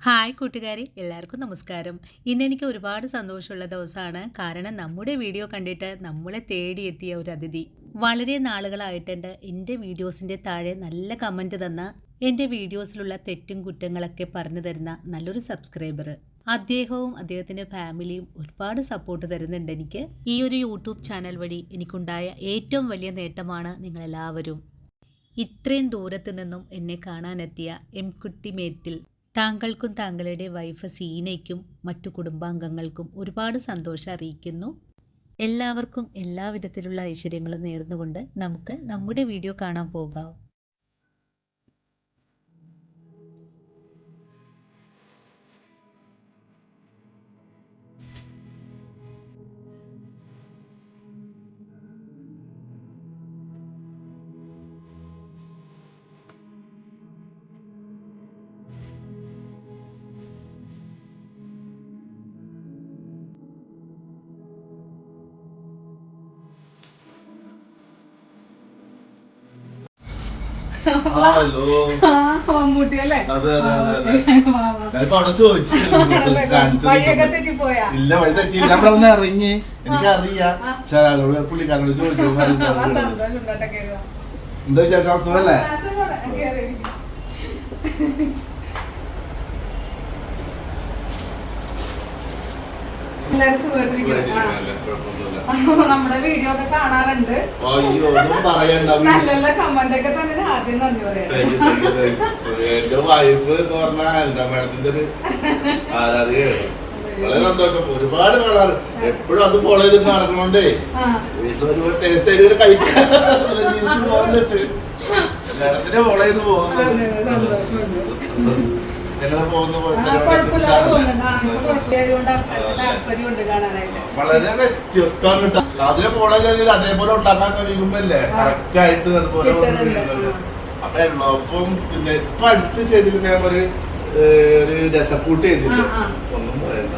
Hi കൂട്ടുകാരി എല്ലാവർക്കും നമസ്കാരം. ഇന്ന് എനിക്ക് ഒരുപാട് സന്തോഷമുള്ള ദിവസമാണ്. കാരണം നമ്മുടെ വീഡിയോ കണ്ടിട്ട് നമ്മളെ തേടിയെത്തിയ ഒരു അതിഥി. വളരെ നാളുകളായിട്ടുണ്ട് എന്റെ വീഡിയോസിന്റെ താഴെ നല്ല കമന്റ് തന്ന എന്റെ വീഡിയോസിലുള്ള തെറ്റും കുറ്റങ്ങളൊക്കെ പറഞ്ഞു തരുന്ന നല്ലൊരു സബ്സ്ക്രൈബർ അദ്ദേഹവും അദ്ദേഹത്തിന്റെ ഫാമിലിയും ഒരുപാട് സപ്പോർട്ട് തരുന്നുണ്ട് എനിക്ക്. ഈ ഒരു യൂട്യൂബ് ചാനൽ വഴി എനിക്കുണ്ടായ ഏറ്റവും വലിയ നേട്ടമാണ് നിങ്ങളെല്ലാവരും. ഇത്രയും ദൂരത്ത് നിന്നും എന്നെ കാണാനെത്തിയ എം കുട്ടി മേത്തിൽ താങ്കൾക്കും താങ്കളുടെ വൈഫ് സീനയ്ക്കും മറ്റു കുടുംബാംഗങ്ങൾക്കും ഒരുപാട് സന്തോഷം അറിയിക്കുന്നു. എല്ലാവർക്കും എല്ലാവിധത്തിലുള്ള ഐശ്വര്യങ്ങളും നേർന്നുകൊണ്ട് നമുക്ക് നമ്മുടെ വീഡിയോ കാണാൻ പോകാം. ചോദിച്ചു. കാണിച്ചു വഴിയൊക്കെ തെറ്റിപ്പോയാ? ഇല്ല വഴി തെറ്റിയില്ല. നമ്മളൊന്ന് ഇറങ്ങി. എനിക്ക് അറിയാം പക്ഷെ അയാളോട് പുള്ളിക്കാരനോട് ചോദിച്ചു എന്താ ചേട്ടാ അസുഖല്ലേ ആ, സുഖമാണ്. കേറി. എല്ലാരും സുഖമായിട്ടിരിക്കുന്നു. നമ്മുടെ വീഡിയോ ഒക്കെ കാണാറുണ്ട്. നല്ല നല്ല കമന്റ് ഒക്കെ തന്നെ ആദ്യം നന്ദി പറയാം. എന്റെ വൈഫ് എന്ന് പറഞ്ഞാൽ എന്താ മേഡത്തിന്റെ ഒരു ആരാധികയാണ് വളരെ സന്തോഷം. ഒരുപാട് കാണാറ്. എപ്പോഴും അത് ഫോളോ ചെയ്തിട്ട് നടക്കണോണ്ടേ വീട്ടിൽ ഒരുപാട് ടേസ്റ്റ് ആയിട്ട് കഴിക്കാൻ ജീവിച്ചു പോകുന്നിട്ട് മേഡത്തിനെ ഫോളോ ചെയ്ത് പോകുന്നത് അതെ, പോകുന്ന വളരെ വ്യത്യസ്തമാണ് അതിനെ ചെയ്ത് അതേപോലെ ഉണ്ടാക്കാൻ കഴിയുമ്പല്ലേ. കറക്റ്റ് ആയിട്ട് അതുപോലെ അപ്പൊ എള്ളപ്പം പിന്നെ ഇപ്പൊ അടുത്ത് ചെയ്തിട്ട് ഞാൻ ഒരു ഒരു രസക്കൂട്ട് ചെയ്തില്ല. ഒന്നും പറയണ്ട.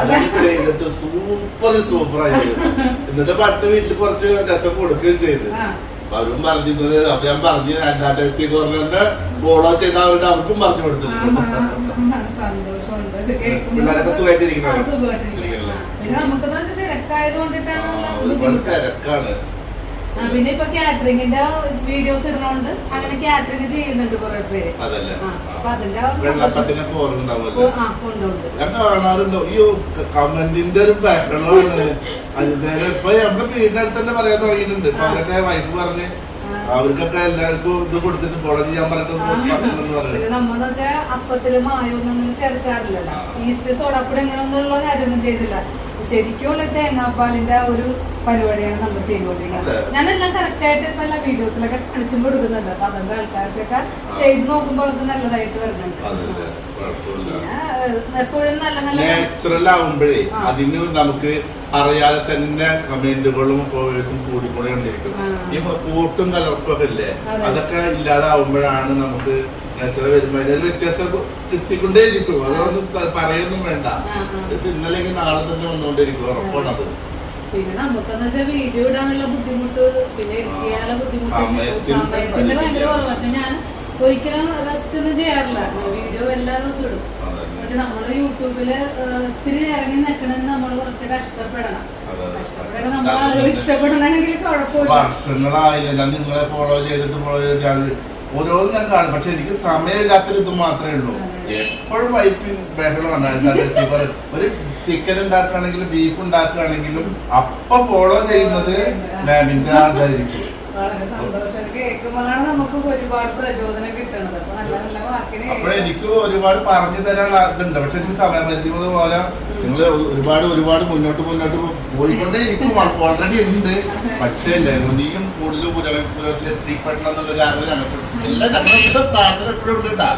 അതൊക്കെ ചെയ്തിട്ട് സൂപ്പർ സൂപ്പർ ആയിരുന്നു എന്നിട്ട് ഇപ്പൊ അടുത്ത വീട്ടിൽ കുറച്ച് രസം കൊടുക്കുകയും ചെയ്തു. അപ്പൊ അവരും പറഞ്ഞിരുന്നത് അപ്പൊ ഞാൻ പറഞ്ഞു രണ്ടാം ടെസ്റ്റ് എന്ന് പറഞ്ഞ ഫോളോ ചെയ്ത അവരുടെ അവർക്കും പറഞ്ഞു കൊടുത്തു പിള്ളേരൊക്കെ സുഖമായിട്ടിരിക്കണോ? ഒരുപാട് തിരക്കാണ്. പിന്നെ ഇപ്പൊ കാറ്ററിംഗിന്റെ വീഡിയോസ് ഇടുന്നോണ്ട് അങ്ങനെ കാറ്ററിംഗ് ചെയ്യുന്നുണ്ട് കുറെ പേര്. അപ്പൊ അതിന്റെ കമന്റിന്റെ ഒരു ബഹളമാണ് ഇപ്പൊ നമ്മുടെ വീടിന്റെ അടുത്ത് തന്നെ പറയാൻ തുടങ്ങിയിട്ടുണ്ട്. ഇപ്പൊ അവരൊക്കെ വൈഫ് പറഞ്ഞ് അവർക്കൊക്കെ എല്ലാവർക്കും ഇത് കൊടുത്തിട്ട് ഫോളോ ചെയ്യാൻ പറഞ്ഞിട്ട് അപ്പത്തിൽ മായൊന്നും ചേർക്കാറില്ലല്ലോ. ഈസ്റ്റ് സോഡാപ്പൊടി കാര്യമൊന്നും ചെയ്തില്ല. ശരിക്കും തേങ്ങാപ്പാലിന്റെ ഒരു പരിപാടിയാണ് നമ്മൾ ചെയ്തുകൊണ്ടിരിക്കുന്നത്. ഞാനെല്ലാം കറക്റ്റ് ആയിട്ട് ഇപ്പൊ എല്ലാ വീഡിയോസിലൊക്കെ കാണിച്ചും കൊടുക്കുന്നുണ്ട് അപ്പൊ അതുകൊണ്ട് ആൾക്കാർക്കൊക്കെ ചെയ്ത് നോക്കുമ്പോൾ അവർക്ക് നല്ലതായിട്ട് വരുന്നുണ്ട്. എപ്പോഴും നല്ല നല്ല നാച്ചുറൽ ആവുമ്പോഴേ ആ. അതിന് നമുക്ക് അറിയാതെ തന്നെ കമന്റുകളും ഫോളോവേഴ്സും കൂടി കൂടെ ആ. ഈ കൂട്ടും കലർപ്പൊക്കെ ഇല്ലേ അതെ. അതൊക്കെ ഇല്ലാതാവുമ്പോഴാണ് നമുക്ക് നാച്ചുറൽ വരുമ്പോ അതിനൊരു വ്യത്യാസം കിട്ടിക്കൊണ്ടേ ഇരിക്കും അതൊന്നും പറയൊന്നും വേണ്ട. ഇന്നലെ നാളെ തന്നെ വന്നുകൊണ്ടിരിക്കും ഉറപ്പാണത്. പിന്നെ നമുക്കെന്ന് വെച്ചാൽ വീഡിയോ ഇടാനുള്ള ബുദ്ധിമുട്ട് പിന്നെ എഡിറ്റ് ചെയ്യാനുള്ള ബുദ്ധിമുട്ട് സമയത്തിന്റെ ഭയങ്കര കുറവ്. പക്ഷെ ഞാൻ ഒരിക്കലും റെസ്റ്റ് ഒന്നും ചെയ്യാറില്ല. വീഡിയോ എല്ലാ ദിവസവും ഇടും. പക്ഷെ നമ്മൾ യൂട്യൂബിൽ ഒത്തിരി ഇത്തിരി ഇറങ്ങി നിൽക്കണമെങ്കിൽ നമ്മൾ കുറച്ച് കഷ്ടപ്പെടണം. കഷ്ടപ്പെടണം നമ്മൾ ഇഷ്ടപ്പെടണമെങ്കിൽ കുഴപ്പമില്ല. വർഷങ്ങളായില്ല. ഞാൻ നിങ്ങളെ ഫോളോ ചെയ്തിട്ട് ഫോളോ ചെയ്തിട്ട് ഓരോന്നും ഞാൻ കാണും പക്ഷെ എനിക്ക് സമയമില്ലാത്തൊരു ഇത് മാത്രമേ ഉള്ളൂ. എപ്പോഴും വൈഫിൻ ബഹളമാണ് ഒരു ചിക്കൻ ഉണ്ടാക്കുകയാണെങ്കിലും ബീഫ് ഉണ്ടാക്കുകയാണെങ്കിലും അപ്പൊ ഫോളോ ചെയ്യുന്നത് മാമിന്റെ അതായിരിക്കും വളരെ സന്തോഷം കേൾക്കുമ്പോഴാണ് നമുക്ക് ഒരുപാട് പ്രചോദനം കിട്ടുന്നത്. അപ്പൊ നല്ല നല്ല വാക്കിന് അപ്പോഴെ എനിക്ക് ഒരുപാട് പറഞ്ഞു തരാനുള്ള ഇതുണ്ട്. പക്ഷെ എനിക്ക് സമയപരിധി പോലെ നിങ്ങൾ ഒരുപാട് ഒരുപാട് മുന്നോട്ട് മുന്നോട്ട് പോയിക്കൊണ്ടേ ഇരിക്കും. ഓൾറെഡി ഉണ്ട്. പക്ഷേ ഇനിയും കൂടുതൽ പുരോഗതി എത്തിപ്പെടണം എന്നുള്ള ആഗ്രഹമാണ് എല്ലാം ഞങ്ങളുടെ പ്രാർത്ഥന എപ്പോഴും ഉണ്ട് കേട്ടാ.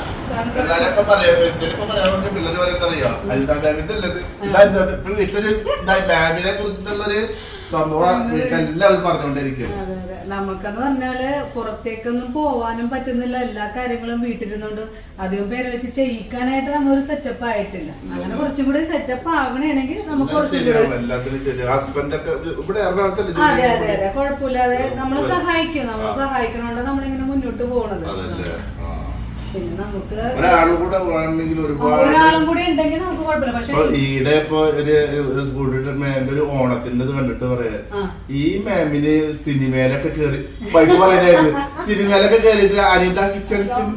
എല്ലാരൊക്കെ പറയാം എന്തെങ്കിലുമൊക്കെ പറയാൻ പറഞ്ഞ മാമിന്റെ അല്ലത് ഇപ്പൊ വീട്ടിലൊരു മാമിനെ കുറിച്ചിട്ടുള്ളൊരു സംഭവം വീട്ടിലെല്ലാവരും പറഞ്ഞുകൊണ്ടിരിക്കും. അതെ, അതെ. നമുക്കെന്ന് പറഞ്ഞാൽ പുറത്തേക്കൊന്നും പോവാനും പറ്റുന്നില്ല. എല്ലാ കാര്യങ്ങളും വീട്ടിലിരുന്നോണ്ട് അധികം പേരെ വെച്ച് ചെയ്യിക്കാനായിട്ട് നമ്മൊരു സെറ്റപ്പ് ആയിട്ടില്ല. അങ്ങനെ കുറച്ചും കൂടി സെറ്റപ്പ് ആവണമെങ്കിൽ നമുക്ക് അതെ അതെ? അതെ. കുഴപ്പമില്ലാതെ നമ്മളെ സഹായിക്കും. നമ്മളെ സഹായിക്കണോണ്ട് നമ്മളിങ്ങനെ മുന്നോട്ട് പോകണത്. പിന്നെ നമുക്ക് ഒരാളും കൂടെ വേണമെങ്കിൽ ഒരുപാട് ഒരാളും കൂടി ഉണ്ടെങ്കിൽ നമുക്ക് കുഴപ്പമില്ല. പക്ഷെ ഇപ്പൊ ഈടെ ഇപ്പൊ ഒരു ഒരു സ്കൂളിട്ട് മാമിന്റെ ഒരു ഓണത്തിന്റെ ഇത് കണ്ടിട്ട് പറയാ ഈ മാമിന് സിനിമയിലൊക്കെ കേറി പൈപ്പ് പറയായിരുന്നു സിനിമയിലൊക്കെ കേറിയിട്ട് അനിത കിച്ചൺസും.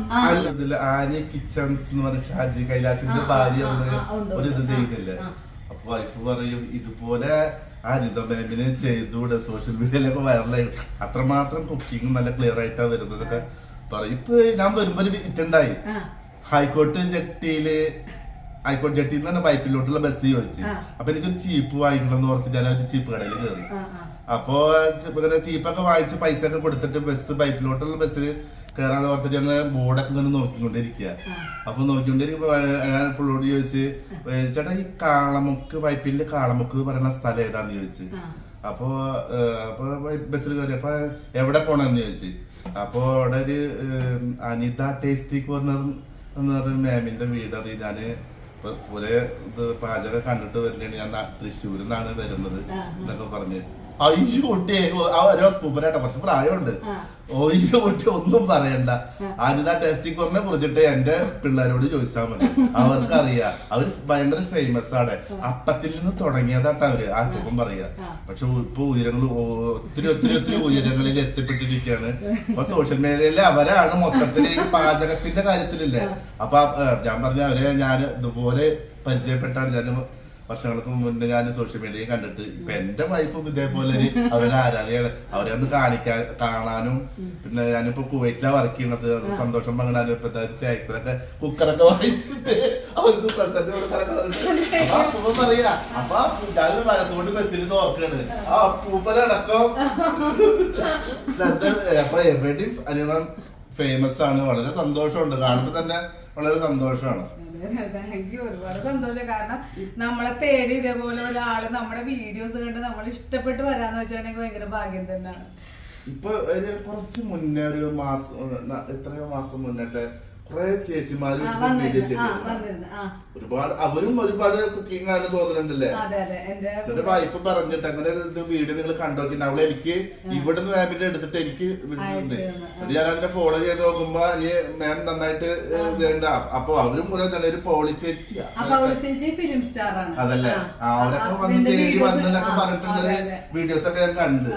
ഇതിൽ ആര്യ കിച്ചൺസ് എന്ന് പറഞ്ഞ ഷാജി കൈലാസിന്റെ ഭാര്യ ഒരു ഇത്. ചെയ്യുന്നില്ലേ? അപ്പൊ വൈഫ് പറയും ഇതുപോലെ അനിത മാമിന് ചെയ്തുകൂടെ? സോഷ്യൽ മീഡിയയിലൊക്കെ വൈറലായി അത്രമാത്രം കുക്കിംഗ് നല്ല ക്ലിയർ ആയിട്ടാണ് വരുന്നതൊക്കെ പറയും ഇപ്പൊ ഞാൻ വരുമ്പോ ഒരു ആ, ഹൈക്കോട്ട് ജട്ടിയിൽ ഹൈക്കോട്ട് ജെട്ടിയിൽ നിന്ന് തന്നെ പൈപ്പിലോട്ടുള്ള ബസ് ചോദിച്ചു. അപ്പൊ എനിക്കൊരു ചീപ്പ് വാങ്ങിക്കണം എന്ന് ഓർത്ത് ഞാൻ ഒരു ചീപ്പ് കടയിൽ കയറി. അപ്പോ ചീപ്പൊക്കെ വാങ്ങിച്ച് പൈസ ഒക്കെ കൊടുത്തിട്ട് ബസ് പൈപ്പിലോട്ടുള്ള ബസ്സിൽ കയറാന്ന് പറഞ്ഞിട്ട് ഞാൻ ബോർഡൊക്കെ ഇങ്ങനെ നോക്കിക്കൊണ്ടിരിക്കുക. അപ്പൊ നോക്കിക്കൊണ്ടിരിക്കുമ്പോ ഞാൻ പുള്ളോട് ചോദിച്ച് ചേട്ടാ ഈ കാളമുക്ക് വൈപ്പിലെ കാളമുക്ക് പറയുന്ന സ്ഥലം ഏതാന്ന് ചോദിച്ച്. അപ്പൊ അപ്പോ ബസ്സിൽ കയറി അപ്പൊ എവിടെ പോണെന്ന് ചോദിച്ചു. അപ്പൊ അവിടെ ഒരു അനിത ടേസ്റ്റി കോർണർ എന്ന് പറഞ്ഞ മാമിന്റെ വീട് അറിയും? ഞാൻ പുതിയ ഇത് പാചകം കണ്ടിട്ട് വരുന്നതാണ്. ഞാൻ തൃശ്ശൂരിൽ നിന്നാണ് വരുന്നത്. എന്നൊക്കെ പറഞ്ഞ്. അയ്യോ കുട്ടി. ഒരു പൂപ്പരാട്ട കുറച്ച് പ്രായമുണ്ട്. ഒയ്യോ കുട്ടി ഒന്നും പറയണ്ട. ആദ്യം ആ ടെസ്റ്റിംഗ് കോറിനെ കുറിച്ചിട്ട് എന്റെ പിള്ളേരോട് ചോദിച്ചാൽ മതി. അവർക്കറിയാ. അവർ ഭയങ്കര ഫേമസ് ആണ്. അപ്പത്തിൽ നിന്ന് തുടങ്ങിയതാട്ട അവർ. ആ രൂപം പറയാ. പക്ഷെ ഇപ്പൊ ഉയരങ്ങൾ ഒത്തിരി ഒത്തിരി ഒത്തിരി ഉയരങ്ങളിൽ എത്തിപ്പെട്ടിരിക്കുകയാണ്. അപ്പൊ സോഷ്യൽ മീഡിയയിൽ അവരാണ് മൊത്തത്തിൽ ഈ പാചകത്തിന്റെ കാര്യത്തിലില്ലേ? അപ്പൊ ഞാൻ പറഞ്ഞ അവരെ ഞാൻ ഇതുപോലെ പരിചയപ്പെട്ടാണ്. ഞാൻ വർഷങ്ങൾക്ക് മുന്നേ ഞാൻ സോഷ്യൽ മീഡിയയിൽ കണ്ടിട്ട് ഇപ്പൊ എന്റെ വൈഫും ഇതേപോലെ ഒരു അവരുടെ ആരാധനയാണ് അവരെ ഒന്ന് കാണിക്കാൻ കാണാനും പിന്നെ ഞാനിപ്പോ കുവൈറ്റിലാ വർക്ക് ചെയ്യണത് സന്തോഷം പങ്കിടാനും ഇപ്പൊ ചാക്സിലൊക്കെ കുക്കറൊക്കെ വാങ്ങിച്ചിട്ട് അവർക്ക് പ്രസന്റ് കൊടുക്കാനൊക്കെ അപ്പൊ അപ്പൂപ്പൻ പറയാ അപ്പൊ ഞാൻ മനസ്സുകൊണ്ട് ബസ്സിൽ നോക്കാണ് ആ അപ്പൂപ്പനടക്കം അപ്പൊ എവിടെയും അനുഭവം ഫേമസ് ആണ്. വളരെ സന്തോഷമുണ്ട്. കാണുമ്പോ തന്നെ വളരെ സന്തോഷമാണ്. എനിക്ക് ഒരുപാട് സന്തോഷം. കാരണം നമ്മളെ തേടി ഇതേപോലെ ഒരാൾ നമ്മുടെ വീഡിയോസ് കണ്ട് നമ്മൾ ഇഷ്ടപ്പെട്ട് വരാന്ന് വെച്ചിട്ടുണ്ടെങ്കിൽ ഭയങ്കര ഭാഗ്യം തന്നെയാണ്. ഇപ്പൊ കുറച്ച് മുന്നേ ഒരു മാസം എത്രയോ മാസം മുന്നേത്തെ കുറെ ചേച്ചിമാര് ഒരുപാട് അവരും ഒരുപാട് കുക്കിംഗ് ആണ് തോന്നുന്നുണ്ടല്ലേ എന്റെ വൈഫ് പറഞ്ഞിട്ട് അങ്ങനെ ഒരു വീഡിയോ നിങ്ങൾ കണ്ടോക്കി അവളെ എനിക്ക് ഇവിടുന്ന് മാമിന്റെ എടുത്തിട്ട് എനിക്ക് ഞാൻ അതിനെ ഫോളോ ചെയ്ത് നോക്കുമ്പോ ഈ മാം നന്നായിട്ട് ഇതുണ്ട്. അപ്പൊ അവരും ഒരു നല്ലൊരു പോളി ചേച്ചിയാ. അതല്ലേ? അവരൊക്കെ വന്ന് തേടി വന്നെന്നൊക്കെ അതെ. വീഡിയോസ് ഒക്കെ ഞാൻ കണ്ട്.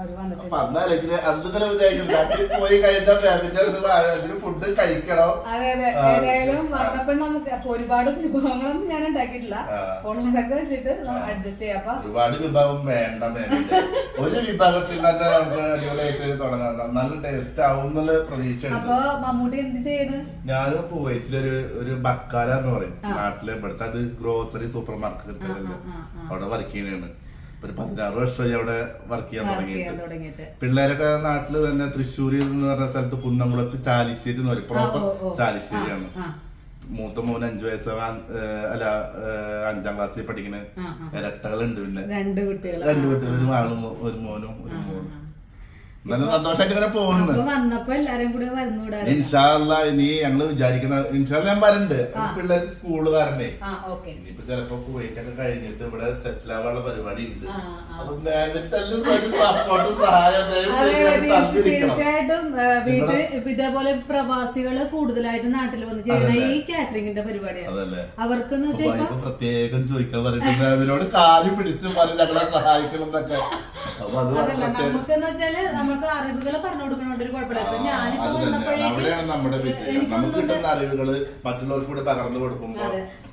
അപ്പൊ അന്നാലേക്ക് അന്ന് വിചാരിക്കും നാട്ടിൽ പോയി കഴിഞ്ഞാൽ ഫാമിലിന്റെ അടുത്ത് അതിന് ഫുഡ് കഴിക്കണം? അതെ അതെ. ആ. ഏതായാലും വന്നപ്പോ നമുക്ക് അപ്പൊ ഒരുപാട് വിഭവങ്ങളൊന്നും ഞാൻ ഉണ്ടാക്കിയിട്ടില്ല. ഉള്ളതൊക്കെ വെച്ചിട്ട് അഡ്ജസ്റ്റ് ചെയ്യാം. അപ്പൊ ഒരുപാട് വിഭവം വേണ്ട ഒരു വിഭാഗത്തിൽ തന്നെ നമുക്ക് അടിപൊളിയായിട്ട് തുടങ്ങാം. നല്ല ടേസ്റ്റ് ആവും എന്നുള്ള പ്രതീക്ഷ അപ്പൊ മമ്മൂട്ടി എന്ത് ചെയ്യണ്? ഞാൻ കുവൈറ്റിലൊരു ഒരു ബക്കാല എന്ന് പറയും. നാട്ടിലെ ഇവിടുത്തെ അത് ഗ്രോസറി സൂപ്പർ മാർക്കറ്റ്. അവിടെ വർക്ക് ചെയ്യണാണ്. ഒരു പതിനാറ് വർഷമായി അവിടെ വർക്ക് ചെയ്യാൻ തുടങ്ങിയിട്ട്. പിള്ളേരൊക്കെ നാട്ടിൽ തന്നെ തൃശ്ശൂരിൽ നിന്ന് പറഞ്ഞ സ്ഥലത്ത് കുന്നംകുളത്ത് ചാലിശ്ശേരി എന്ന് പറയും. പ്രോപ്പർ. ചാലിശ്ശേരിയാണ്. മൂത്ത മോൻ അഞ്ചു വയസ്സ അല്ല അഞ്ചാം ക്ലാസ്സിൽ ആ. ഇരട്ടകളുണ്ട് പിന്നെ. രണ്ട് കുട്ടികൾ രണ്ട് കുട്ടികൾ ഒരു ആളും ഒരു മോനും ഒരു മോനും നല്ല സന്തോഷമായിട്ട് ഇങ്ങനെ പോകുന്നു. വന്നപ്പോ എല്ലാരും കൂടെ വരുന്നൂടായിരുന്നു. ഇൻഷാല്ല ഇനി ഞങ്ങൾ വിചാരിക്കുന്ന ഇൻഷാല്ല ഞാൻ വരണ്ട് പിള്ളേർക്ക് സ്കൂൾ കാരണേ ഇനിയിപ്പോ ചിലപ്പോ കുവൈറ്റൊക്കെ കഴിഞ്ഞിട്ട് ഇവിടെ സെറ്റിൽ ആവാനുള്ള പരിപാടി ഉണ്ട്. അപ്പൊ സപ്പോർട്ട്. തീർച്ചയായിട്ടും വീട്ടിൽ ഇതേപോലെ പ്രവാസികൾ കൂടുതലായിട്ട് നാട്ടിൽ വന്ന് ചെയ്യുന്ന ഈ കാറ്ററിംഗിന്റെ പരിപാടിയാണ്. അവർക്ക് പ്രത്യേകം ചോദിക്കാൻ പറഞ്ഞിട്ട് അവരോട് കാലി പിടിച്ച് പല ഞങ്ങളെ സഹായിക്കണം എന്നൊക്കെ. അപ്പൊ അത് നമുക്കെന്ന് വെച്ചാൽ നമുക്ക് അറിവുകൾ പറഞ്ഞു കൊടുക്കണോണ്ട് ഒരു കുഴപ്പമില്ല. ഞാനിപ്പോ വന്നപ്പോഴേക്കും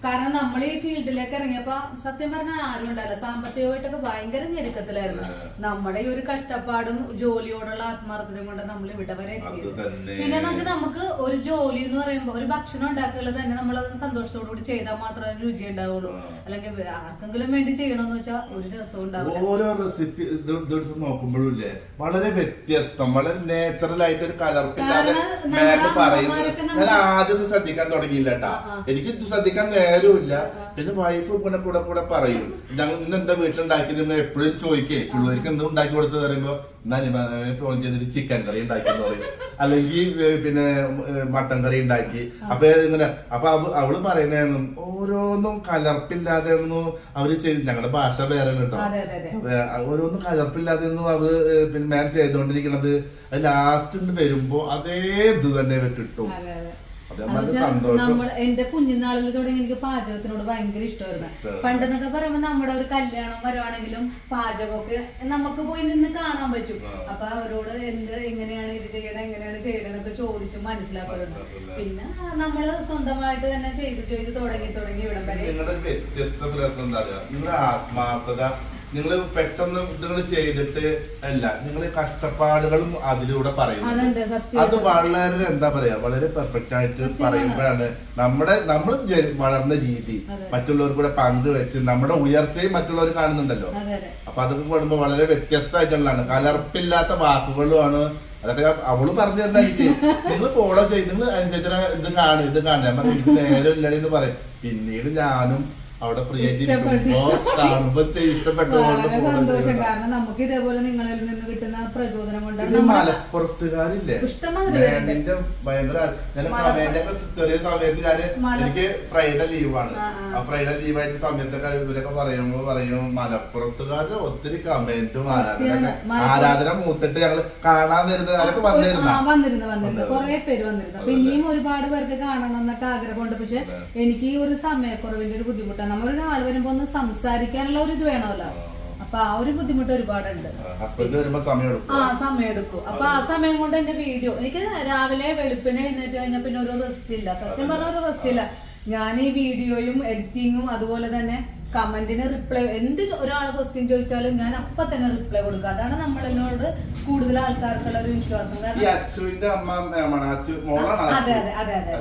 കാരണം നമ്മൾ ഈ ഫീൽഡിലേക്ക് ഇറങ്ങിയപ്പോ സത്യം പറഞ്ഞാൽ ആരും ഉണ്ടായില്ല. സാമ്പത്തികമായിട്ടൊക്കെ ഭയങ്കര ഞെരുക്കത്തിലായിരുന്നു. നമ്മുടെ ഈ ഒരു കഷ്ടപ്പാടും ജോലിയോടുള്ള ആത്മാർത്ഥതയും കൊണ്ട് നമ്മൾ ഇവിടെ വരെ എത്തിയത്. പിന്നെന്ന് വെച്ചാൽ നമുക്ക് ഒരു ജോലി എന്ന് പറയുമ്പോ ഒരു ഭക്ഷണം ഉണ്ടാക്കുക തന്നെ നമ്മൾ അത് സന്തോഷത്തോടു കൂടി ചെയ്താൽ മാത്രമേ രുചി ഉണ്ടാവുള്ളൂ. അല്ലെങ്കിൽ ആർക്കെങ്കിലും വേണ്ടി ചെയ്യണമെന്ന് വെച്ചാൽ ഒരു രസവും ഉണ്ടാവില്ല. ഓരോ റെസിപ്പി നോക്കുമ്പോഴും വളരെ വ്യത്യസ്തം. വളരെ നാച്ചുറൽ ആയിട്ട് ഒരു കലർപ്പില്ലാതെ കാരണം നമ്മുടെ മാം പറയുന്നത് ഞാൻ ആദ്യം ശ്രദ്ധിക്കാൻ തുടങ്ങിയില്ല കേട്ടാ. എനിക്ക് ശ്രദ്ധിക്കാൻ നേരമില്ല പിന്നെ വൈഫ് ഇങ്ങനെ കൂടെ കൂടെ പറയും. ഞങ്ങൾ ഇന്ന് എന്താ വീട്ടിലുണ്ടാക്കിയത് എപ്പോഴും ചോദിക്കേ. പിള്ളേർക്ക് എന്തും ഉണ്ടാക്കി കൊടുത്തത് പറയുമ്പോ ഫോൺ ചെയ്തിട്ട് ചിക്കൻ കറി ഉണ്ടാക്കിയെന്ന് പറയും. അല്ലെങ്കിൽ പിന്നെ മട്ടൻ കറി ഉണ്ടാക്കി. അപ്പൊ ഇങ്ങനെ അപ്പൊ അവ- അവൾ പറയണേന്നും ഓരോന്നും കലർപ്പില്ലാതെ അവർ ചെയ്ത് ഞങ്ങളുടെ ഭാഷ വേറെ കേട്ടോ. ഓരോന്നും കലർപ്പില്ലാതെ അവർ പിന്നെ മാം ചെയ്തോണ്ടിരിക്കണത് അത് ലാസ്റ്റ് വരുമ്പോ അതേ ഇത് തന്നെ കിട്ടും. നമ്മൾ എന്റെ കുഞ്ഞുനാളിൽ തുടങ്ങി എനിക്ക് പാചകത്തിനോട് ഭയങ്കര ഇഷ്ടമായിരുന്നു. പണ്ടെന്നൊക്കെ പറയുമ്പോ നമ്മുടെ ഒരു കല്യാണം വരുവാണെങ്കിലും പാചകമൊക്കെ നമുക്ക് പോയി നിന്ന് കാണാൻ പറ്റും. അപ്പൊ അവരോട് എന്ത് എങ്ങനെയാണ് ഇത് ചെയ്യണം എങ്ങനെയാണ് ചെയ്യണമെന്നൊക്കെ ചോദിച്ച് മനസ്സിലാക്കുന്നുണ്ട്. മനസ്സിലാക്കുന്നുണ്ട്. പിന്നെ നമ്മൾ സ്വന്തമായിട്ട് തന്നെ ചെയ്ത് ചെയ്ത് തുടങ്ങി തുടങ്ങി ഇവിടെ വരെ. നിങ്ങളുടെ വ്യത്യസ്ത എന്താ നിങ്ങളുടെ ആത്മാർത്ഥത നിങ്ങൾ പെട്ടെന്ന് നിങ്ങൾ ചെയ്തിട്ട് അല്ല നിങ്ങൾ കഷ്ടപ്പാടുകളും അതിലൂടെ പറയുന്നത്. സത്യം അത് വളരെ എന്താ പറയാ വളരെ പെർഫെക്റ്റ് ആയിട്ട് പറയുമ്പോഴാണ് നമ്മുടെ നമ്മൾ വളർന്ന രീതി. മറ്റുള്ളവർ കൂടെ പങ്കുവെച്ച് നമ്മുടെ ഉയർച്ചയും മറ്റുള്ളവർ കാണുന്നുണ്ടല്ലോ. അപ്പൊ അതൊക്കെ കൂടുമ്പോ വളരെ വ്യത്യസ്തമായിട്ടുള്ളതാണ്. കലർപ്പില്ലാത്ത വാക്കുകളുമാണ്. അതൊക്കെ അവൾ പറഞ്ഞു തന്നാ എനിക്ക് നിങ്ങൾ ഫോളോ ചെയ്ത് നിങ്ങൾ അനുസരിച്ച ഇത് കാണും ഇത് കാണും. നേരം ഇല്ലടി എന്ന് പറയും. പിന്നീട് ഞാനും അവിടെ ഫ്രീ ആയിട്ട് കാണുമ്പോ ഇഷ്ടപ്പെട്ടതുകൊണ്ട് വളരെ സന്തോഷം. കാരണം നമുക്ക് ഇതേപോലെ നിങ്ങളിൽ നിന്ന് കിട്ടുന്ന പ്രചോദനം കൊണ്ടാണ് മലപ്പുറത്തുകാരില്ലേ? ഇഷ്ടംമാതിരി ഭയങ്കര ഞാൻ ചെറിയ സമയത്ത് ഞാൻ എനിക്ക് ഫ്രൈഡേ ലീവാണ്. ആ, ഫ്രൈഡേ ലീവായിട്ട് സമയത്തൊക്കെ ഇവരൊക്കെ പറയുമ്പോ പറയും മലപ്പുറത്തുകാര് ഒത്തിരി കമന്റും ആരാധന ആരാധന മൂത്തിട്ട് ഞങ്ങൾ കാണാൻ തരുന്നത് അവരൊക്കെ വന്നിരുന്ന? വന്നിരുന്നു വന്നിരുന്നു. വന്നിരുന്നു. കുറെ പേര് വന്നിരുന്നു. അപ്പൊ ഇനിയും ഒരുപാട് പേർക്ക് കാണണം എന്നൊക്കെ ആഗ്രഹമുണ്ട്. പക്ഷെ എനിക്ക് ഈ ഒരു സമയക്കുറവിന്റെ ഒരു ബുദ്ധിമുട്ടാണ്. നമ്മളൊരാൾ വരുമ്പോ ഒന്ന് സംസാരിക്കാനുള്ള ഒരു ഇത് വേണമല്ലോ. അപ്പൊ ആ ഒരു ബുദ്ധിമുട്ട് ഒരുപാടുണ്ട്. ഹസ്ബൻഡ് വരുമ്പോ സമയം ആ സമയം എടുക്കും. അപ്പൊ ആ സമയം കൊണ്ട് എന്റെ വീഡിയോ എനിക്ക് രാവിലെ വെളുപ്പിനെ എഴുന്നേറ്റ് കഴിഞ്ഞാൽ പിന്നെ ഒരു റെസ്റ്റ് ഇല്ല. സത്യം പറഞ്ഞ ഒരു റെസ്റ്റ് ഇല്ല. ഞാൻ ഈ വീഡിയോയും എഡിറ്റിങ്ങും അതുപോലെ തന്നെ കമന്റിന് റിപ്ലൈ എന്ത് ഒരാൾ ക്വസ്റ്റ്യൻ ചോദിച്ചാലും ഞാൻ അപ്പൊ തന്നെ റിപ്ലൈ കൊടുക്കുക അതാണ് നമ്മളെന്നോട് കൂടുതൽ ആൾക്കാർക്കുള്ള ഒരു വിശ്വാസം. അതെ, അതെ, വർക്ക് അതെ.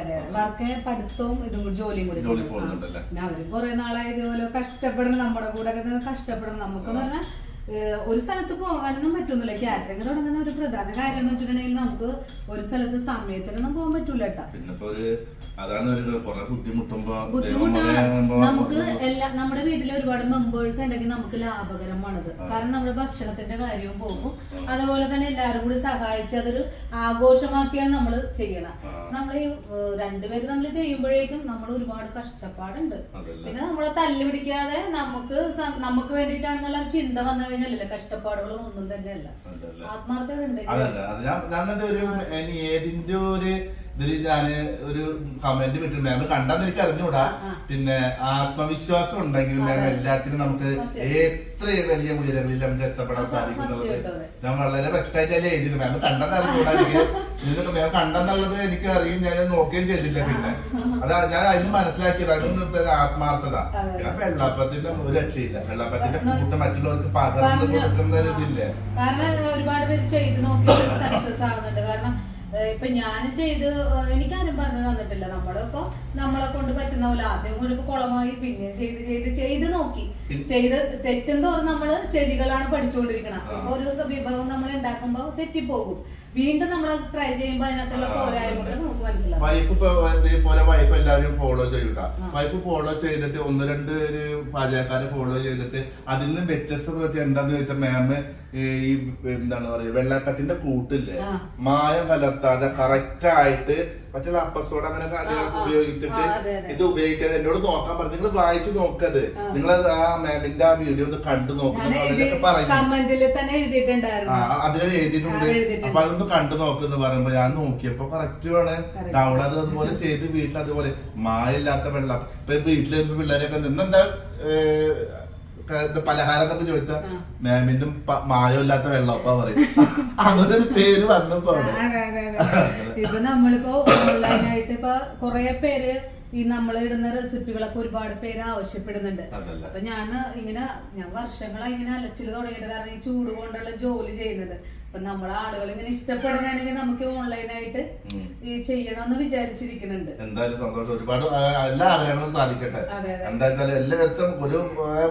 അതെ വർക്ക് പഠിത്തവും ഇതും കൂടി ജോലിയും കൂടി? അവരും കുറെ നാളായി ഇതുപോലെ കഷ്ടപ്പെടണം നമ്മുടെ കൂടെ കഷ്ടപ്പെടണം നമുക്ക് പറഞ്ഞാൽ ഒരു സ്ഥലത്ത് പോകാനൊന്നും പറ്റുന്നില്ല. കാറ്ററിംഗ് തുടങ്ങുന്ന ഒരു പ്രധാന കാര്യം എന്ന് വെച്ചിട്ടുണ്ടെങ്കിൽ നമുക്ക് ഒരു സ്ഥലത്ത് സമയത്തിനൊന്നും പോകാൻ പറ്റൂല അതാണ് ബുദ്ധിമുട്ടാണ്. നമുക്ക് എല്ലാ നമ്മുടെ വീട്ടിൽ ഒരുപാട് മെമ്പേഴ്സ് ഉണ്ടെങ്കിൽ നമുക്ക് ലാഭകരമാണത്. കാരണം നമ്മുടെ ഭക്ഷണത്തിന്റെ കാര്യവും പോകും. അതുപോലെ തന്നെ എല്ലാവരും കൂടി സഹായിച്ച് അതൊരു ആഘോഷമാക്കിയാണ് നമ്മൾ ചെയ്യണം. പക്ഷെ നമ്മൾ ഈ രണ്ടുപേര് നമ്മൾ ചെയ്യുമ്പോഴേക്കും നമ്മൾ ഒരുപാട് കഷ്ടപ്പാടുണ്ട്. പിന്നെ നമ്മളെ തല്ലു പിടിക്കാതെ നമുക്ക് നമുക്ക് വേണ്ടിയിട്ടാണെന്നുള്ള ചിന്ത വന്നു കഴിഞ്ഞാലല്ലേ കഷ്ടപ്പാടുകളും ഒന്നും തന്നെയല്ല. ആത്മാർത്ഥത ഉണ്ടെങ്കിൽ ഒരു ഏതിന്റെ ഒരു ഞാൻ ഒരു കമന്റ് വിട്ടിട്ടുണ്ട് കണ്ടാന്ന് എനിക്ക് അറിഞ്ഞൂടാ പിന്നെ ആത്മവിശ്വാസം ഉണ്ടെങ്കിൽ എല്ലാത്തിനും നമുക്ക്. എത്ര വലിയ ഉയരങ്ങളിൽ നമുക്ക് എത്തപ്പെടാൻ സാധിക്കുന്നത്. ഞാൻ വളരെ വ്യക്തമായിട്ടല്ലേ എഴുതിയത്. മാം കണ്ടെന്ന് അറിഞ്ഞൂടാ നിങ്ങൾക്ക് വേറെ കണ്ടെന്നുള്ളത് എനിക്ക് അറിയും ഞാൻ നോക്കുകയും ചെയ്തില്ല പിന്നെ. അതാ ഞാൻ അതിന് മനസ്സിലാക്കിയത്. അതിനൊന്നും ആത്മാർത്ഥത. പിന്നെ വെള്ളാപ്പത്തിന്റെ ഒരു രക്ഷയില്ല. വെള്ളാപ്പത്തിന്റെ കൂട്ടം മറ്റുള്ളവർക്ക് പകർന്ന്. കൊടുക്കുന്ന ഒരു ഇതില്ലേ കാരണം ഒരുപാട് പേര് ചെയ്ത് നോക്കി സക്സസ് ആകുന്നുണ്ട് കാരണം ഇപ്പൊ ഞാൻ ചെയ്ത് എനിക്കാരും പറഞ്ഞു തന്നിട്ടില്ല. നമ്മളിപ്പോ നമ്മളെ കൊണ്ട് പറ്റുന്ന പോലെ ആദ്യം ഒരു കുളമായി പിന്നെ ചെയ്ത് ചെയ്ത് ചെയ്ത് നോക്കി. ചെയ്ത് തെറ്റും തോറും നമ്മൾ ചെടികളാണ് പഠിച്ചുകൊണ്ടിരിക്കണം അപ്പൊ ഇപ്പൊ ഒരു വിഭവം നമ്മൾ ഉണ്ടാക്കുമ്പോ തെറ്റിപ്പോകും. വീണ്ടും നമ്മൾ ട്രൈ ചെയ്യുമ്പോ അതിനകത്തുള്ള പോരായ്മകൾ നമുക്ക് മനസ്സിലാവും. വൈഫ് ഇപ്പൊ ഇതേപോലെ വൈഫ് എല്ലാവരും ഫോളോ ചെയ്യൂട്ട. വൈഫ് ഫോളോ ചെയ്തിട്ട് ഒന്ന് രണ്ട് ഒരു പാചകക്കാരെ ഫോളോ ചെയ്തിട്ട് അതിൽ നിന്ന് വ്യത്യസ്ത എന്താന്ന് വെച്ചാൽ മാം ഈ എന്താണ് പറയുക വെള്ളക്കത്തിന്റെ കൂട്ടില്ലേ. മായം കലർത്താതെ കറക്റ്റ് ആയിട്ട് മറ്റുള്ള അപ്പസോഡ് അങ്ങനെ. ഉപയോഗിച്ചിട്ട്. ഇത് ഉപയോഗിക്കാതെ എന്നോട് നോക്കാൻ പറഞ്ഞു നിങ്ങൾ വായിച്ചു നോക്കത് നിങ്ങൾ ആ മാമിന്റെ ആ വീഡിയോ ഒന്ന് കണ്ടു നോക്കണം നോക്കുന്നു പറഞ്ഞു തന്നെ എഴുതിയിട്ടുണ്ടായിരുന്നു അതിൽ എഴുതിയിട്ടുണ്ട്. അപ്പൊ അതൊന്ന് കണ്ടു നോക്കുന്നു പറയുമ്പോ ഞാൻ നോക്കിയപ്പോ കറക്റ്റ് ആണ്. ഡൗൺ അത് അതുപോലെ ചെയ്ത് വീട്ടിൽ അതുപോലെ മായില്ലാത്ത വെള്ളം ഇപ്പൊ വീട്ടിൽ നിന്ന് പിള്ളേരൊക്കെ നിന്നെന്താ പലഹാരം എന്നൊക്കെ ചോദിച്ചാ ആ. മാമിനും മായമില്ലാത്ത വെള്ളം അപ്പൊ പറയും അങ്ങനെ പേര് വന്നപ്പോ. ഇപ്പൊ നമ്മളിപ്പോ ഓൺലൈനായിട്ട് ഇപ്പൊ കൊറേ പേര് ഈ നമ്മൾ ഇടുന്ന റെസിപ്പികളൊക്കെ ഒരുപാട് പേര് ആവശ്യപ്പെടുന്നുണ്ട്. അപ്പൊ ഞാൻ ഇങ്ങനെ ഞാൻ വർഷങ്ങളായി ഇങ്ങനെ അലച്ചിൽ തുടങ്ങിയിട്ട് കാരണം ഈ ചൂട് കൊണ്ടുള്ള ജോലി ചെയ്യുന്നത് അപ്പൊ നമ്മളെ ആളുകൾ ഇങ്ങനെ ഇഷ്ടപ്പെടുകയാണെങ്കിൽ നമുക്ക് ഓൺലൈനായിട്ട് ആയിട്ട് ഈ ചെയ്യണമെന്ന് വിചാരിച്ചിരിക്കുന്നുണ്ട്. എന്തായാലും സന്തോഷം. ഒരുപാട് എല്ലാ ആഗ്രഹങ്ങളും സാധിക്കട്ടെ. എന്താ വെച്ചാൽ എല്ലാവർക്കും ഒരു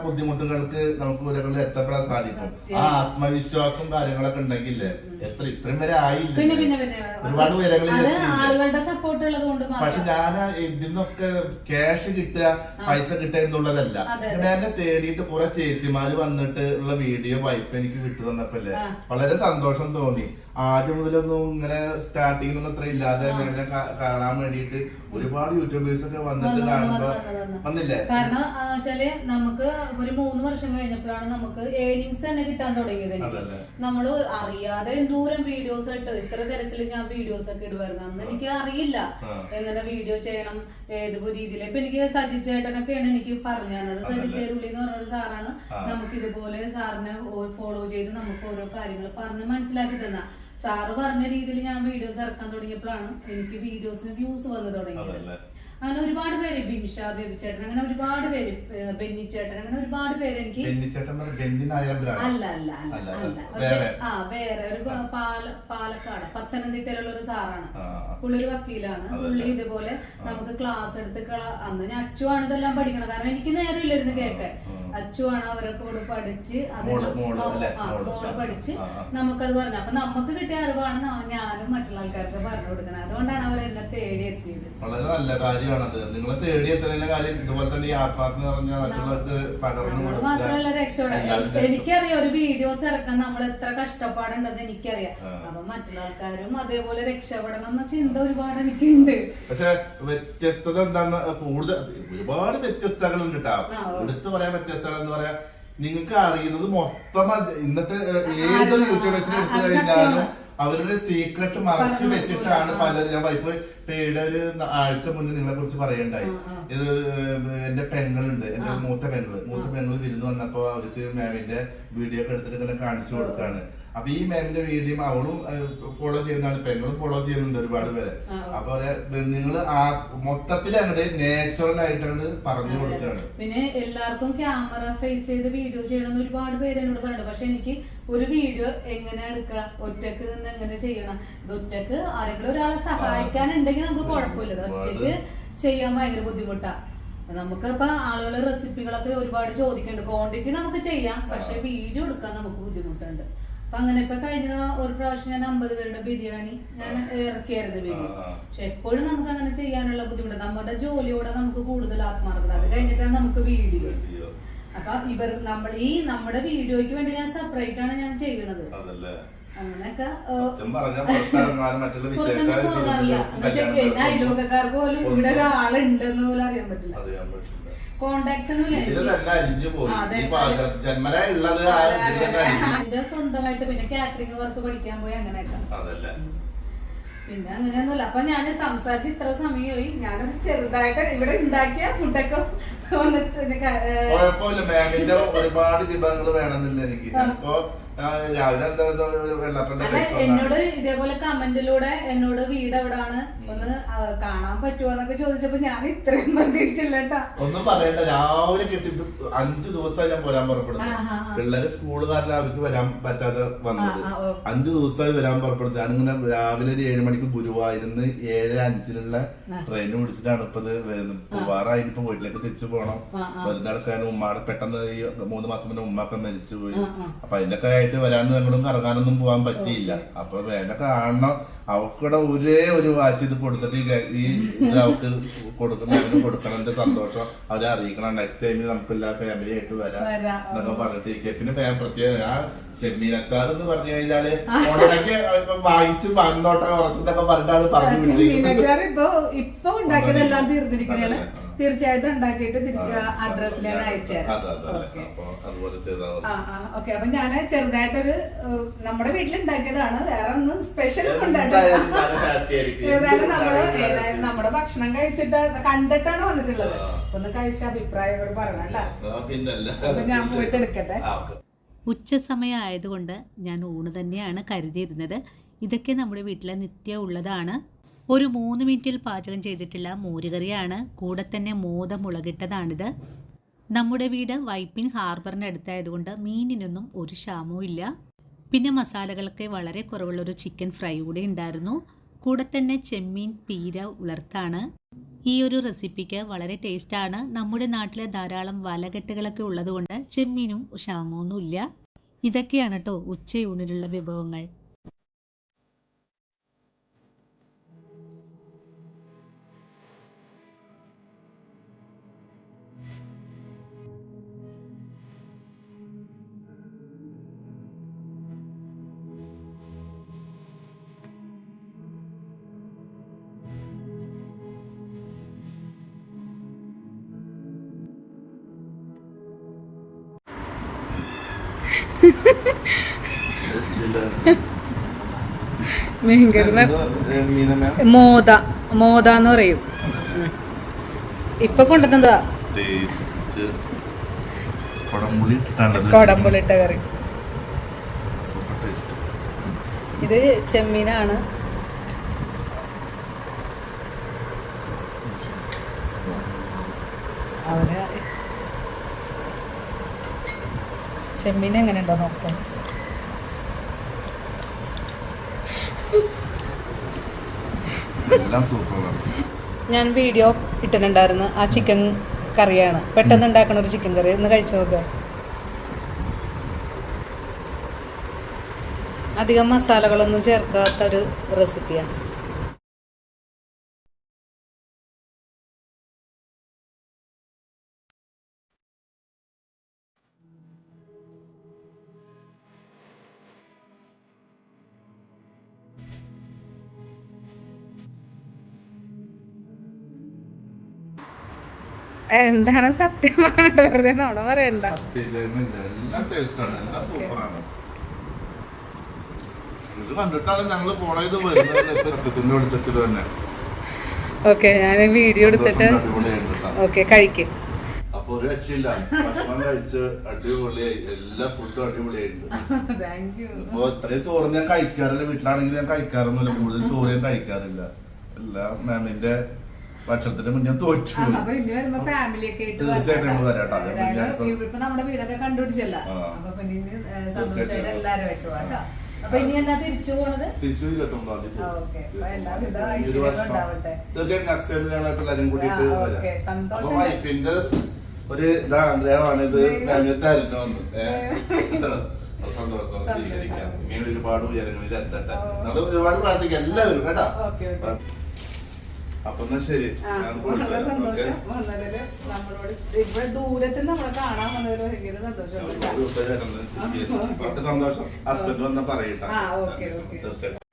ബുദ്ധിമുട്ടുകൾക്ക് നമുക്ക് ഒരു എത്തപ്പെടാൻ സാധിക്കും. ആ ആത്മവിശ്വാസം കാര്യങ്ങളൊക്കെ ഉണ്ടെങ്കിലേ എത്ര ഇത്രയും വരെ ആയില്ല? പിന്നെ പിന്നെ പിന്നെ. ഒരുപാട് ഉയരങ്ങളിൽ അത്? ആളുകളുടെ സപ്പോർട്ട് ഉള്ളത് കൊണ്ട് പക്ഷെ ഞാൻ ഇതിന്നൊക്കെ ക്യാഷ് കിട്ടുക പൈസ കിട്ടുക എന്നുള്ളതല്ല. ഞാൻ എന്നെ തേടിയിട്ട് കുറെ ചേച്ചിമാര് വന്നിട്ട് ഉള്ള വീഡിയോ വൈഫ് എനിക്ക് തന്നപ്പോല്ലേ വളരെ സന്തോഷം തോന്നി. ആദ്യം മുതലൊന്നും ഇങ്ങനെ സ്റ്റാർട്ടിങ്ങിലൊന്നും അത്ര ഇല്ലാതെ കാണാൻ വേണ്ടിയിട്ട് ഒരുപാട് യൂട്യൂബേഴ്സ് ഒക്കെ വന്നിട്ട് വന്നു, വന്നു, കാണുമ്പോ വന്നു, വന്നു. വന്നില്ലേ? കാരണം വെച്ചാൽ നമുക്ക് ഒരു മൂന്ന് വർഷം കഴിഞ്ഞപ്പോഴാണ് നമുക്ക് ഏണിങ്സ് തന്നെ കിട്ടാൻ തുടങ്ങിയത്. നമ്മൾ അറിയാതെ എന്തോരം വീഡിയോസ് ഇട്ട് ഇത്ര തരത്തിൽ ഞാൻ വീഡിയോസ് ഒക്കെ ഇടുവായിരുന്നു. അന്ന് എനിക്ക് അറിയില്ല. എങ്ങനെ വീഡിയോ ചെയ്യണം ഏത് രീതിയിൽ ഇപ്പൊ എനിക്ക് സജി ചേട്ടനൊക്കെയാണ് എനിക്ക് പറഞ്ഞു തന്നത്. സജി തേരുള്ളി എന്ന് പറഞ്ഞൊരു സാറാണ് നമുക്ക് ഇതുപോലെ സാറിനെ ഫോളോ ചെയ്ത് നമുക്ക് ഓരോ കാര്യങ്ങൾ പറഞ്ഞ് മനസ്സിലാക്കി തന്ന. സാറ് പറഞ്ഞ രീതിയിൽ ഞാൻ വീഡിയോസ് ഇറക്കാൻ തുടങ്ങിയപ്പോഴാണ് എനിക്ക് വീഡിയോസിന് വ്യൂസ് വന്നു തുടങ്ങിയത്. അങ്ങനെ ഒരുപാട് പേര് ബിൻഷ ബേബി ചേട്ടൻ അങ്ങനെ ഒരുപാട് പേര് ബെന്നിച്ചേട്ടൻ ബെന്നി ചേട്ടൻ അങ്ങനെ ഒരുപാട് പേര് എനിക്ക് അല്ല അല്ല. ആ വേറെ. ഒരു പാല പാലക്കാട് പത്തനംതിട്ടയിലുള്ള ഒരു സാറാണ്. പുള്ളി ഒരു വക്കീലാണ്. പുള്ളി ഇതുപോലെ നമുക്ക് ക്ലാസ് എടുത്ത് അന്ന് ഞാൻ അച്ചുവാണ് ഇതെല്ലാം പഠിക്കണം കാരണം എനിക്ക് നേരമില്ലായിരുന്നു കേൾക്കാൻ. അച്ചുവാണ് അവരൊക്കെ കൂടെ പഠിച്ച് അത് മോൾ, പഠിച്ച്. നമുക്കത് പറഞ്ഞു. അപ്പൊ നമുക്ക് കിട്ടിയ അറിവാണ് ഞാനും മറ്റുള്ള ആൾക്കാർക്ക് പറഞ്ഞു കൊടുക്കണം അതുകൊണ്ടാണ് അവർ എന്നെ തേടി എത്തിയത്. വളരെ നല്ല കാര്യമാണത്. നിങ്ങളെ തേടി കാര്യം ഇതുപോലെ തന്നെ മാത്രമല്ല രക്ഷപ്പെടാൻ എല്ലാവരും എനിക്കറിയാം ഒരു വീഡിയോസ് ഇറക്കാൻ നമ്മൾ എത്ര കഷ്ടപ്പാടുണ്ടെന്ന് എനിക്കറിയാം. അപ്പൊ മറ്റുള്ള ആൾക്കാരും അതേപോലെ രക്ഷപ്പെടണം എന്ന ചിന്ത ഒരുപാട് എനിക്കുണ്ട്. പക്ഷെ വ്യത്യസ്തത എന്താണ് കൂടുതൽ ഒരുപാട് വ്യത്യസ്തകളുണ്ട് കേട്ടോ. എടുത്തു പറയാൻ വ്യത്യസ്തത എന്ന് പറയാ നിങ്ങൾക്ക് അറിയുന്നത് മൊത്തം ഇന്നത്തെ ഏതൊരു യൂട്യൂബേഴ്സിനെ എടുത്തു കഴിഞ്ഞാലും അവരുടെ സീക്രട്ട് മറച്ചു വെച്ചിട്ടാണ്. പലരും ഞാൻ വൈഫ് പേയുടെ ഒരു ആഴ്ച മുന്നേ നിങ്ങളെ കുറിച്ച് പറയണ്ടായി. ഇത് എന്റെ പെങ്ങളുണ്ട്. എന്റെ. മൂത്ത പെങ്ങൾ. മൂത്ത പെങ്ങൾ വിരുന്ന് വന്നപ്പോ അവർക്ക് മാമിന്റെ വീഡിയോ ഒക്കെ എടുത്തിട്ട് ഇങ്ങനെ കാണിച്ചു കൊടുക്കാണ്. അപ്പൊ ഈ മാമിന്റെ വീഡിയോ അവളും ഫോളോ ചെയ്യുന്നതാണ്. പെങ്ങളും ഫോളോ ചെയ്യുന്നുണ്ട് ഒരുപാട് പേര്. അപ്പൊ നിങ്ങൾ ആ മൊത്തത്തിൽ അങ്ങോട്ട് നാച്ചുറൽ ആയിട്ടാണ് പറഞ്ഞു കൊടുക്കുകയാണ് പിന്നെ എല്ലാവർക്കും ക്യാമറ ഫേസ് ചെയ്ത് വീഡിയോ ചെയ്യണമെന്ന് ഒരുപാട് പേര് എന്നോട് പറയുന്നുണ്ട് പക്ഷെ എനിക്ക് ഒരു വീഡിയോ എങ്ങനെ എടുക്കുക ഒറ്റയ്ക്ക് നിന്ന് എങ്ങനെ ചെയ്യണം? ഇത് ഒറ്റയ്ക്ക് ആരെങ്കിലും ഒരാളെ സഹായിക്കാനുണ്ടെങ്കിൽ നമുക്ക് കുഴപ്പമില്ല. ഇത് ഒറ്റയ്ക്ക് ചെയ്യാൻ ഭയങ്കര ബുദ്ധിമുട്ടാ. നമുക്ക് ഇപ്പൊ ആളുകൾ റെസിപ്പികളൊക്കെ ഒരുപാട് ചോദിക്കുന്നുണ്ട് ക്വാണ്ടിറ്റി നമുക്ക് ചെയ്യാം. പക്ഷെ വീഡിയോ എടുക്കാൻ നമുക്ക് ബുദ്ധിമുട്ടുണ്ട്. അപ്പൊ അങ്ങനെ ഇപ്പൊ കഴിഞ്ഞ ഒരു പ്രാവശ്യം ഞാൻ അമ്പത് പേരുടെ ബിരിയാണി ഞാൻ ഇറക്കിയായിരുന്നു വീഡിയോ. പക്ഷെ എപ്പോഴും നമുക്ക് അങ്ങനെ ചെയ്യാനുള്ള ബുദ്ധിമുട്ട്. നമ്മുടെ ജോലിയോടെ നമുക്ക് കൂടുതൽ ആത്മാർത്ഥത. അത് കഴിഞ്ഞിട്ടാണ് നമുക്ക് വീഡിയോ. അപ്പൊ ഇവർ നമ്മൾ ഈ നമ്മുടെ വീഡിയോയ്ക്ക് വേണ്ടി ഞാൻ സെപ്പറേറ്റ് ആണ് ഞാൻ ചെയ്യണത്. അങ്ങനെയൊക്കെ അയൽവക്കക്കാർക്ക് പോലും ഇവിടെ ഒരാളുണ്ടെന്ന് പോലും അറിയാൻ പറ്റില്ല. കോണ്ടാക്ട്സ് എന്റെ സ്വന്തമായിട്ട് പിന്നെ കാറ്ററിംഗ് വർക്ക് പഠിക്കാൻ പോയി അങ്ങനെയൊക്കെ. പിന്നെ അങ്ങനെയൊന്നുമില്ല. അപ്പൊ ഞാൻ സംസാരിച്ച് ഇത്ര സമയമായി. ഞാനൊരു ചെറുതായിട്ട് ഇവിടെ ഉണ്ടാക്കിയ ഫുഡൊക്കെ വന്നിട്ട് ഒരുപാട് വിഭവങ്ങൾ വേണമെന്നില്ല എനിക്ക്. രാവിലെ എന്താ വെള്ളപ്പം എന്നോട് ഇതേപോലെ കമന്റിലൂടെ എന്നോട് വീട് എവിടാണ് ഒന്ന് കാണാൻ പറ്റുമോ എന്നൊക്കെ ചോദിച്ചപ്പോ ഞാൻ ഇത്രയും പ്രതീക്ഷിച്ചില്ല ഒന്നും പറയണ്ട രാവിലെ കിട്ടി അഞ്ചു ദിവസമായി ഞാൻ പോരാൻ പുറപ്പെടുന്നു പിള്ളേര് സ്കൂൾ കാരണം അവർക്ക് വരാൻ പറ്റാതെ വന്നത്. അഞ്ചു ദിവസമായി വരാൻ പുറപ്പെടുന്നത്. ഞാനിങ്ങനെ രാവിലെ ഒരു ഏഴ് മണിക്ക് ഗുരുവായിരുന്നു ഏഴ് അഞ്ചിനുള്ള ട്രെയിൻ പിടിച്ചിട്ടാണ് ഇപ്പൊ ഇത് വരുന്നത്. പോവാറായി ഇപ്പൊ വീട്ടിലേക്ക് തിരിച്ചു പോകണം. നടക്കാനും ഉമ്മാടെ പെട്ടെന്ന് ഈ മൂന്ന് മാസം മുന്നേ ഉമ്മാക്ക മരിച്ചു പോയി. അപ്പൊ അതിലൊക്കെ ആയിട്ട് വരാനും ഞങ്ങളും കറങ്ങാനൊന്നും പോകാൻ പറ്റിയില്ല. അപ്പൊ വേണ്ട കാണണം അവക്കൂടെ ഒരേ ഒരു വാശി ഇത് കൊടുത്തിട്ട് ഈ ഇത് അവക്ക് കൊടുക്കുന്ന കൊടുക്കണതിന്റെ സന്തോഷം അവരെ അറിയിക്കണം. നെക്സ്റ്റ് ടൈമിൽ നമുക്ക് എല്ലാ ഫാമിലി ആയിട്ട് വരാം. എന്നൊക്കെ പറഞ്ഞിട്ടിരിക്കുക പിന്നെ പ്രത്യേകം ആ ഷെമീൻ അച്ചാർ എന്ന് പറഞ്ഞു കഴിഞ്ഞാൽ ഓണറൊക്കെ വാങ്ങിച്ച് വന്നോട്ടെ കുറച്ചെന്നൊക്കെ പറഞ്ഞിട്ടാണ് പറഞ്ഞു വിട്ടിരിക്കുന്നത്. തീർച്ചയായിട്ടും ഉണ്ടാക്കിയിട്ട് തിരിച്ച് അയച്ചുതരാം അതെ. അപ്പൊ അതുപോലെ ചെയ്താൽ ആ ആ ഓക്കെ അപ്പൊ ഞാൻ ചെറുതായിട്ടൊരു നമ്മുടെ വീട്ടിൽ ഉണ്ടാക്കിയതാണ് വേറെ ഒന്നും സ്പെഷ്യൽ ഏതായാലും നമ്മൾ ഏതായാലും നമ്മുടെ ഭക്ഷണം കഴിച്ചിട്ട് കണ്ടിട്ടാണ് വന്നിട്ടുള്ളത്. ഒന്ന് കഴിച്ച അഭിപ്രായം പറയണം കേട്ടോ. പിന്നല്ല അപ്പൊ ഞാൻ പോയിട്ട് എടുക്കട്ടെ. ഉച്ചസമയം ആയതുകൊണ്ട് ഞാൻ ഊണ് തന്നെയാണ് കരുതിയിരുന്നത്. ഇതൊക്കെ നമ്മുടെ വീട്ടിലെ നിത്യം ഉള്ളതാണ്. ഒരു മൂന്ന് മിനിറ്റിൽ പാചകം ചെയ്തിട്ടുള്ള മോരുകറിയാണ്. കൂടെ തന്നെ മോത മുളകിട്ടതാണിത്. നമ്മുടെ വീട് വൈപ്പിൻ ഹാർബറിന് അടുത്തായതുകൊണ്ട് മീനിനൊന്നും ഒരു ക്ഷാമവും ഇല്ല. പിന്നെ മസാലകളൊക്കെ വളരെ കുറവുള്ള ഒരു ചിക്കൻ ഫ്രൈ കൂടെ ഉണ്ടായിരുന്നു. കൂടെ തന്നെ ചെമ്മീൻ പീര ഉലർത്താണ്. ഈ ഒരു റെസിപ്പിക്ക് വളരെ ടേസ്റ്റാണ്. നമ്മുടെ നാട്ടിലെ ധാരാളം വലകെട്ടുകളൊക്കെ ഉള്ളതുകൊണ്ട് ചെമ്മീനും ക്ഷാമമൊന്നുമില്ല. ഇതൊക്കെയാണ് കേട്ടോ ഉച്ചയൂണിലുള്ള വിഭവങ്ങൾ. മീനമ്മ മോദ മോദ എന്ന് പറയും. ഇപ്പൊ കൊണ്ടുവന്നതാ കൊടമ്പുളിട്ട കറി. ഇത് ചെമ്മീനാണ് അവന് ചെമ്മീൻ എങ്ങനെ ഉണ്ടോ നോക്കാം ഞാൻ വീഡിയോ ഇട്ടിട്ടുണ്ടായിരുന്നു. ആ ചിക്കൻ കറിയാണ്. പെട്ടെന്ന് ഉണ്ടാക്കണ ഒരു ചിക്കൻ കറി. ഒന്ന് കഴിച്ചു നോക്കുക അധികം മസാലകളൊന്നും ചേർക്കാത്ത ഒരു റെസിപ്പിയാണ് എന്താണ് സത്യം വെറുതെ നോട പറയണ്ട. ഓക്കെ ഞാൻ വീഡിയോ എടുത്തിട്ട്. ഓക്കെ കഴിക്കും. അപ്പൊ ഒരു രക്ഷയില്ല. ഭക്ഷണം കഴിച്ച് അടിപൊളിയായി. എല്ലാ ഫുഡും അടിപൊളിയായിട്ടുണ്ട്. ഇപ്പൊ ഇത്രയും ചോറ് ഞാൻ കഴിക്കാറില്ല. വീട്ടിലാണെങ്കിൽ ഞാൻ കഴിക്കാറൊന്നുമില്ല. കൂടുതൽ ചോറ് ഞാൻ കഴിക്കാറില്ല. എല്ലാം മാമിന്റെ ഭക്ഷണത്തിന്റെ മുന്നേ തോറ്റു. തീർച്ചയായിട്ടും. ഞങ്ങൾ തരാട്ടോ നമ്മുടെ വീടൊക്കെ കണ്ടുപിടിച്ചല്ല. അപ്പൊ ഇനി എന്നാ തിരിച്ചു പോണത്? തിരിച്ചു ഇരുപത്തി ഒമ്പതാം തീയതി ആ, ഓക്കേ. അപ്പൊ എല്ലാവിധ ഈ ഒരു ഐശ്വര്യങ്ങളും വർഷം. ഉണ്ടാവട്ടെ. തീർച്ചയായിട്ടും നെക്സ്റ്റ് ടൈം ഞങ്ങൾ എല്ലാരും കൂട്ടിയിട്ട് ആ, വരാം. ഓക്കേ. സന്തോഷം. അപ്പൊ വൈഫിന്റെ ഒരു ഇതാ ഇത് മാമിന് തരുന്നോന്ന് ഏഹ് അപ്പൊ സന്തോഷം. സ്വീകരിക്കാം. ഇങ്ങനെ ഒരുപാട് ഉയരങ്ങളിൽ എത്തട്ടെ. നമ്മൾ ഒരുപാട് പ്രാർത്ഥിക്കാം. എല്ലാവരും കേട്ടോ. അപ്പൊ എന്നാ ശരി. വളരെ സന്തോഷം? വന്നതിൽ നമ്മളോട് ഇവിടെ ദൂരത്തിൽ നമ്മളെ കാണാൻ വന്നതിൽ ഭയങ്കര സന്തോഷം സന്തോഷം. ഹസ്ബൻഡ് വന്ന പറയട്ടെ. തീർച്ചയായിട്ടും.